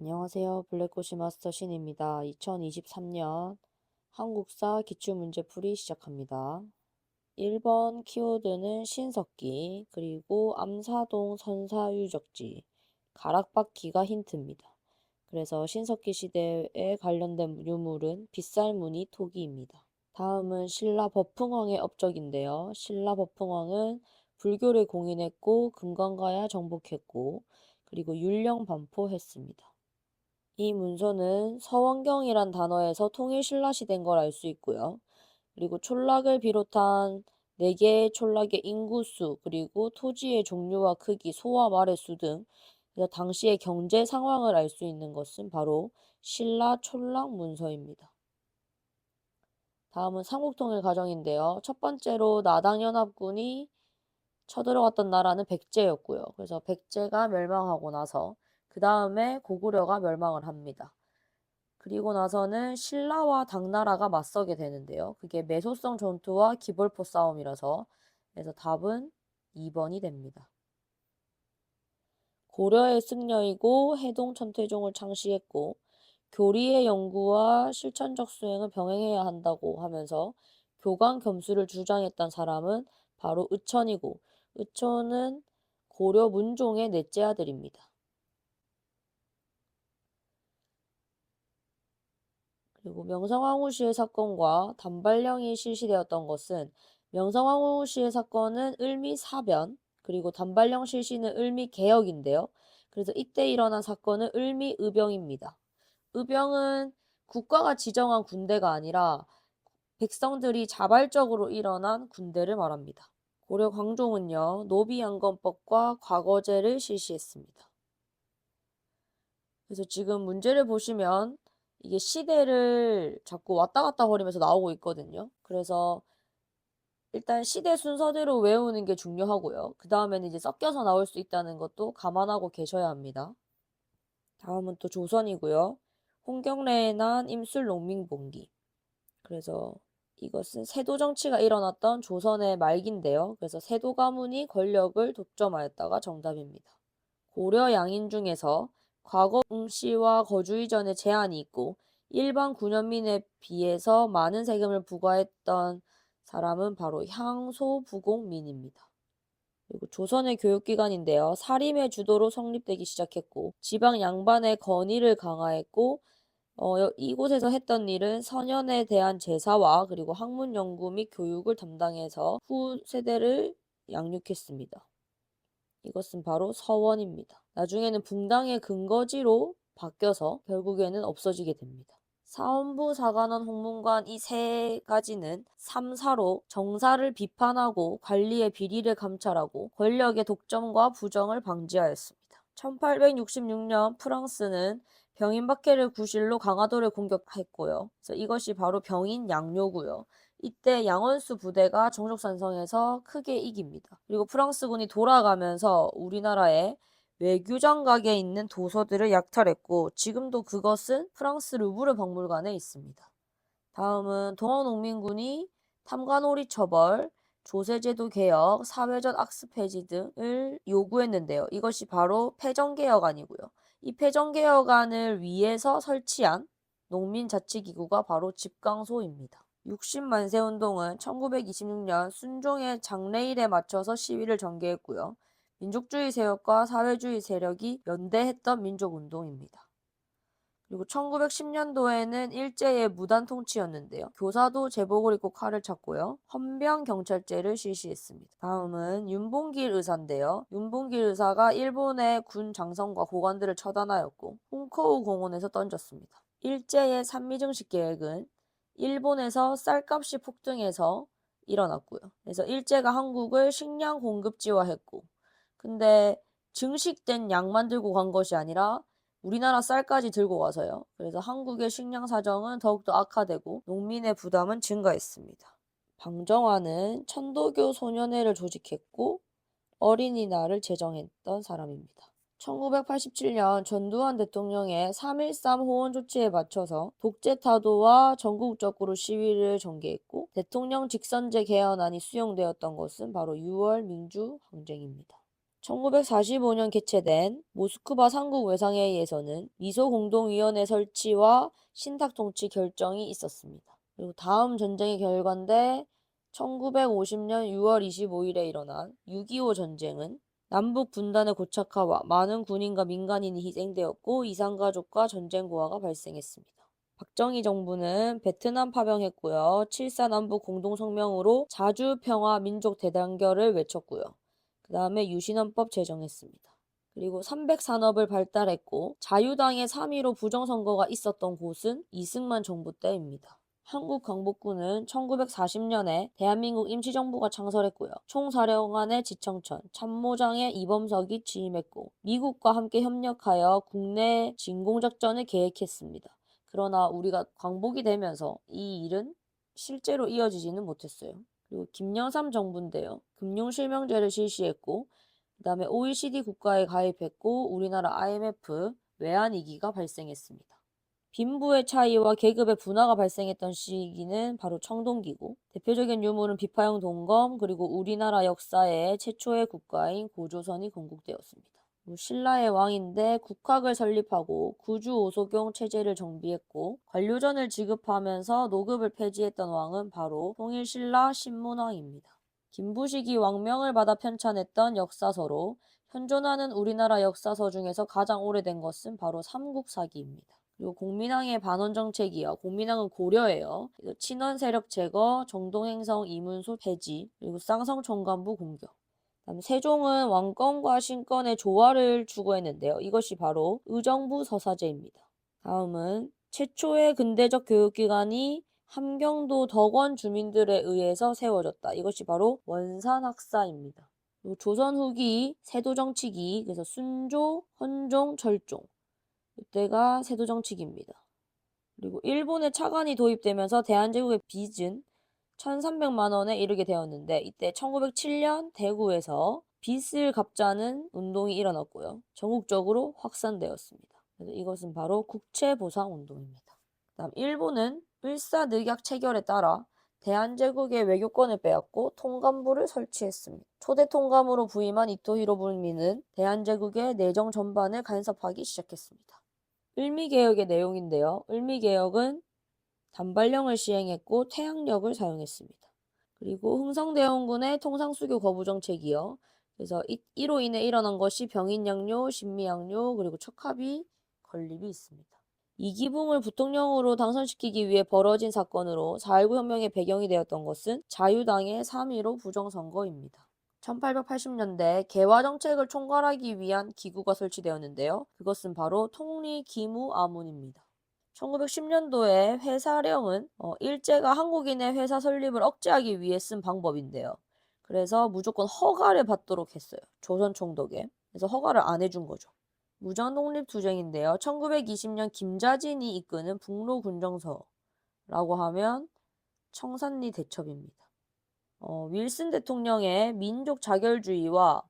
안녕하세요. 블랙고시 마스터 신입니다. 2023년 한국사 기출문제 풀이 시작합니다. 1번 키워드는 신석기, 그리고 암사동 선사 유적지, 가락바퀴가 힌트입니다. 그래서 신석기 시대에 관련된 유물은 빗살무늬 토기입니다. 다음은 신라 버풍왕의 업적인데요. 신라 버풍왕은 불교를 공인했고 금강가야 정복했고 그리고 율령 반포했습니다. 이 문서는 서원경이란 단어에서 통일신라시대인 걸알 수 있고요. 그리고 촌락을 비롯한 4개의 촌락의 인구수, 그리고 토지의 종류와 크기, 소와 말의 수 등, 당시의 경제 상황을 알 수 있는 것은 바로 신라 촌락 문서입니다. 다음은 삼국통일 과정인데요. 첫 번째로 나당연합군이 쳐들어갔던 나라는 백제였고요. 그래서 백제가 멸망하고 나서 그 다음에 고구려가 멸망을 합니다. 그리고 나서는 신라와 당나라가 맞서게 되는데요. 그게 매소성 전투와 기벌포 싸움이라서 그래서 답은 2번이 됩니다. 고려의 승려이고 해동 천태종을 창시했고 교리의 연구와 실천적 수행을 병행해야 한다고 하면서 교감 겸수를 주장했던 사람은 바로 의천이고 의천은 고려 문종의 넷째 아들입니다. 그리고 명성황후 씨의 사건과 단발령이 실시되었던 것은 명성황후 씨의 사건은 을미 사변, 그리고 단발령 실시는 을미 개혁인데요. 그래서 이때 일어난 사건은 을미 의병입니다. 의병은 국가가 지정한 군대가 아니라 백성들이 자발적으로 일어난 군대를 말합니다. 고려 광종은요, 노비양건법과 과거제를 실시했습니다. 그래서 지금 문제를 보시면 이게 시대를 자꾸 왔다 갔다 거리면서 나오고 있거든요. 그래서 일단 시대 순서대로 외우는 게 중요하고요. 그 다음에는 이제 섞여서 나올 수 있다는 것도 감안하고 계셔야 합니다. 다음은 또 조선이고요. 홍경래의 난 임술 농민봉기. 그래서 이것은 세도 정치가 일어났던 조선의 말기인데요. 그래서 세도 가문이 권력을 독점하였다가 정답입니다. 고려 양인 중에서 과거 응시와 거주 이전에 제한이 있고 일반 군현민에 비해서 많은 세금을 부과했던 사람은 바로 향소부공민입니다. 그리고 조선의 교육기관인데요. 사림의 주도로 성립되기 시작했고 지방 양반의 건의를 강화했고 어, 이곳에서 했던 일은 선현에 대한 제사와 그리고 학문 연구 및 교육을 담당해서 후 세대를 양육했습니다. 이것은 바로 서원입니다. 나중에는 붕당의 근거지로 바뀌어서 결국에는 없어지게 됩니다. 사원부, 사관원, 홍문관 이 세 가지는 3사로 정사를 비판하고 관리의 비리를 감찰하고 권력의 독점과 부정을 방지하였습니다. 1866년 프랑스는 병인 박해를 구실로 강화도를 공격했고요. 그래서 이것이 바로 병인 양요고요. 이때 양원수 부대가 정족산성에서 크게 이깁니다. 그리고 프랑스군이 돌아가면서 우리나라에 외교 장각에 있는 도서들을 약탈했고 지금도 그것은 프랑스 루브르 박물관에 있습니다. 다음은 동원농민군이 탐관오리 처벌, 조세제도 개혁, 사회적 악습 폐지 등을 요구했는데요. 이것이 바로 패정개혁안이고요. 이 패정개혁안을 위해서 설치한 농민자치기구가 바로 집강소입니다. 60만세 운동은 1926년 순종의 장래일에 맞춰서 시위를 전개했고요. 민족주의 세력과 사회주의 세력이 연대했던 민족운동입니다. 그리고 1910년도에는 일제의 무단 통치였는데요. 교사도 제복을 입고 칼을 찾고요. 헌병 경찰제를 실시했습니다. 다음은 윤봉길 의사인데요. 윤봉길 의사가 일본의 군 장성과 고관들을 처단하였고 홍커우 공원에서 던졌습니다. 일제의 산미증식 계획은 일본에서 쌀값이 폭등해서 일어났고요. 그래서 일제가 한국을 식량 공급지화했고 근데 증식된 양만 들고 간 것이 아니라 우리나라 쌀까지 들고 가서요. 그래서 한국의 식량 사정은 더욱더 악화되고 농민의 부담은 증가했습니다. 방정환은 천도교 소년회를 조직했고 어린이날을 제정했던 사람입니다. 1987년 전두환 대통령의 3.13 호원 조치에 맞춰서 독재 타도와 전국적으로 시위를 전개했고 대통령 직선제 개헌안이 수용되었던 것은 바로 6월 민주항쟁입니다. 1945년 개최된 모스크바 삼국 외상회의에서는 미소 공동위원회 설치와 신탁 통치 결정이 있었습니다. 그리고 다음 전쟁의 결과인데 1950년 6월 25일에 일어난 6.25 전쟁은 남북 분단의 고착화와 많은 군인과 민간인이 희생되었고 이산가족과 전쟁 고아가 발생했습니다. 박정희 정부는 베트남 파병했고요. 7.4 남북 공동성명으로 자주 평화 민족 대단결을 외쳤고요. 그 다음에 유신헌법 제정했습니다. 그리고 300산업을 발달했고 자유당의 3.15 부정선거가 있었던 곳은 이승만 정부 때입니다. 한국 강복군은 1940년에 대한민국 임시정부가 창설했고요. 총사령관의 지청천, 참모장의 이범석이 취임했고 미국과 함께 협력하여 국내 진공작전을 계획했습니다. 그러나 우리가 광복이 되면서 이 일은 실제로 이어지지는 못했어요. 그리고 김영삼 정부인데요. 금융실명제를 실시했고 그 다음에 OECD 국가에 가입했고 우리나라 IMF 외환위기가 발생했습니다. 빈부의 차이와 계급의 분화가 발생했던 시기는 바로 청동기고 대표적인 유물은 비파형 동검 그리고 우리나라 역사의 최초의 국가인 고조선이 건국되었습니다. 신라의 왕인데 국학을 설립하고 구주 오소경 체제를 정비했고 관료전을 지급하면서 노급을 폐지했던 왕은 바로 통일신라 신문왕입니다. 김부식이 왕명을 받아 편찬했던 역사서로 현존하는 우리나라 역사서 중에서 가장 오래된 것은 바로 삼국사기입니다. 그리고 공민왕의 반원 정책이요. 공민왕은 고려예요. 친원 세력 제거, 정동행성 이문소 폐지, 그리고 쌍성 총관부 공격. 다음 세종은 왕권과 신권의 조화를 추구했는데요. 이것이 바로 의정부 서사제입니다. 다음은 최초의 근대적 교육기관이 함경도 덕원 주민들에 의해서 세워졌다. 이것이 바로 원산학사입니다. 조선 후기 세도 정치기 그래서 순조, 헌종, 철종 이때가 세도정치기입니다. 그리고 일본의 차관이 도입되면서 대한제국의 빚은 1,300만 원에 이르게 되었는데 이때 1907년 대구에서 빚을 갚자는 운동이 일어났고요. 전국적으로 확산되었습니다. 이것은 바로 국채보상 운동입니다. 다음 일본은 을사늑약 체결에 따라 대한제국의 외교권을 빼앗고 통감부를 설치했습니다. 초대 통감으로 부임한 이토 히로부미는 대한제국의 내정 전반을 간섭하기 시작했습니다. 을미개혁의 내용인데요. 을미개혁은 단발령을 시행했고 태양력을 사용했습니다. 그리고 흥성대원군의 통상수교 거부 정책이요. 그래서 이, 이로 인해 일어난 것이 병인양요, 신미양요, 그리고 척합이 건립이 있습니다. 이기붕을 부통령으로 당선시키기 위해 벌어진 사건으로 4.19 혁명의 배경이 되었던 것은 자유당의 3.15 부정선거입니다. 1880년대 개화 정책을 총괄하기 위한 기구가 설치되었는데요. 그것은 바로 통리기무아문입니다. 1910년도에 회사령은 어, 일제가 한국인의 회사 설립을 억제하기 위해 쓴 방법인데요. 그래서 무조건 허가를 받도록 했어요. 조선 총독에. 그래서 허가를 안 해준 거죠. 무장 독립 투쟁인데요. 1920년 김자진이 이끄는 북로 군정서라고 하면 청산리 대첩입니다. 어, 윌슨 대통령의 민족 자결주의와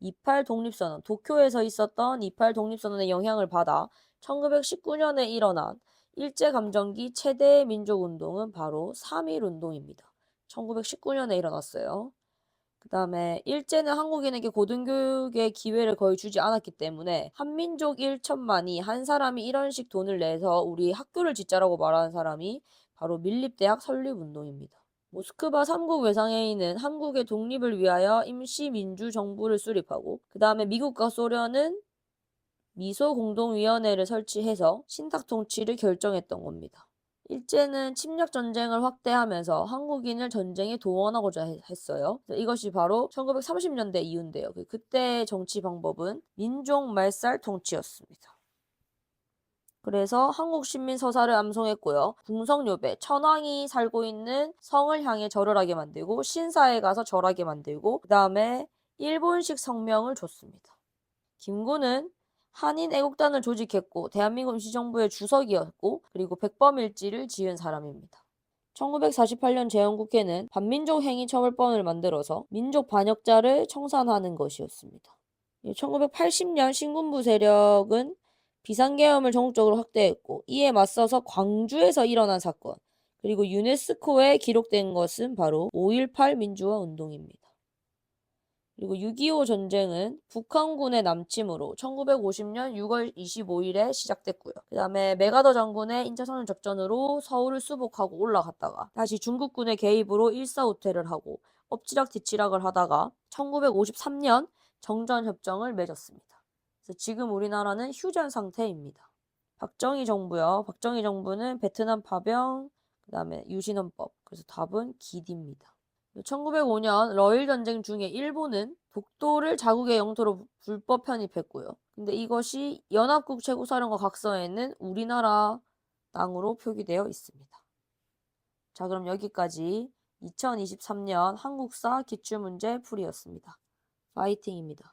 28 독립선언, 도쿄에서 있었던 28 독립선언의 영향을 받아 1919년에 일어난 일제감정기 최대 민족운동은 바로 3.1 운동입니다. 1919년에 일어났어요. 그 다음에 일제는 한국인에게 고등교육의 기회를 거의 주지 않았기 때문에 한민족 1천만이 한 사람이 이런 식 돈을 내서 우리 학교를 짓자라고 말하는 사람이 바로 밀립대학 설립운동입니다. 모스크바 삼국 외상회의는 한국의 독립을 위하여 임시민주정부를 수립하고 그 다음에 미국과 소련은 미소 공동위원회를 설치해서 신탁 통치를 결정했던 겁니다. 일제는 침략 전쟁을 확대하면서 한국인을 전쟁에 동원하고자 했어요. 이것이 바로 1930년대 이후인데요. 그 그때 정치 방법은 민족 말살 통치였습니다. 그래서 한국 시민 서사를 암송했고요. 궁성요배, 천황이 살고 있는 성을 향해 절을 하게 만들고 신사에 가서 절하게 만들고 그 다음에 일본식 성명을 줬습니다. 김구는 한인 애국단을 조직했고 대한민국 임시정부의 주석이었고 그리고 백범일지를 지은 사람입니다. 1948년 재헌국회는 반민족 행위 처벌법을 만들어서 민족 반역자를 청산하는 것이었습니다. 1980년 신군부 세력은 비상계엄을 전국적으로 확대했고 이에 맞서서 광주에서 일어난 사건 그리고 유네스코에 기록된 것은 바로 5.18 민주화 운동입니다. 그리고 6.25 전쟁은 북한군의 남침으로 1950년 6월 25일에 시작됐고요. 그 다음에 메가더 장군의 인차선언 작전으로 서울을 수복하고 올라갔다가 다시 중국군의 개입으로 일사후퇴를 하고 엎치락 뒤치락을 하다가 1953년 정전협정을 맺었습니다. 그래서 지금 우리나라는 휴전 상태입니다. 박정희 정부요. 박정희 정부는 베트남 파병, 그 다음에 유신헌법. 그래서 답은 기디입니다. 1905년 러일 전쟁 중에 일본은 독도를 자국의 영토로 불법 편입했고요. 근데 이것이 연합국 최고사령과 각서에는 우리나라 땅으로 표기되어 있습니다. 자, 그럼 여기까지 2023년 한국사 기출문제 풀이였습니다. 파이팅입니다.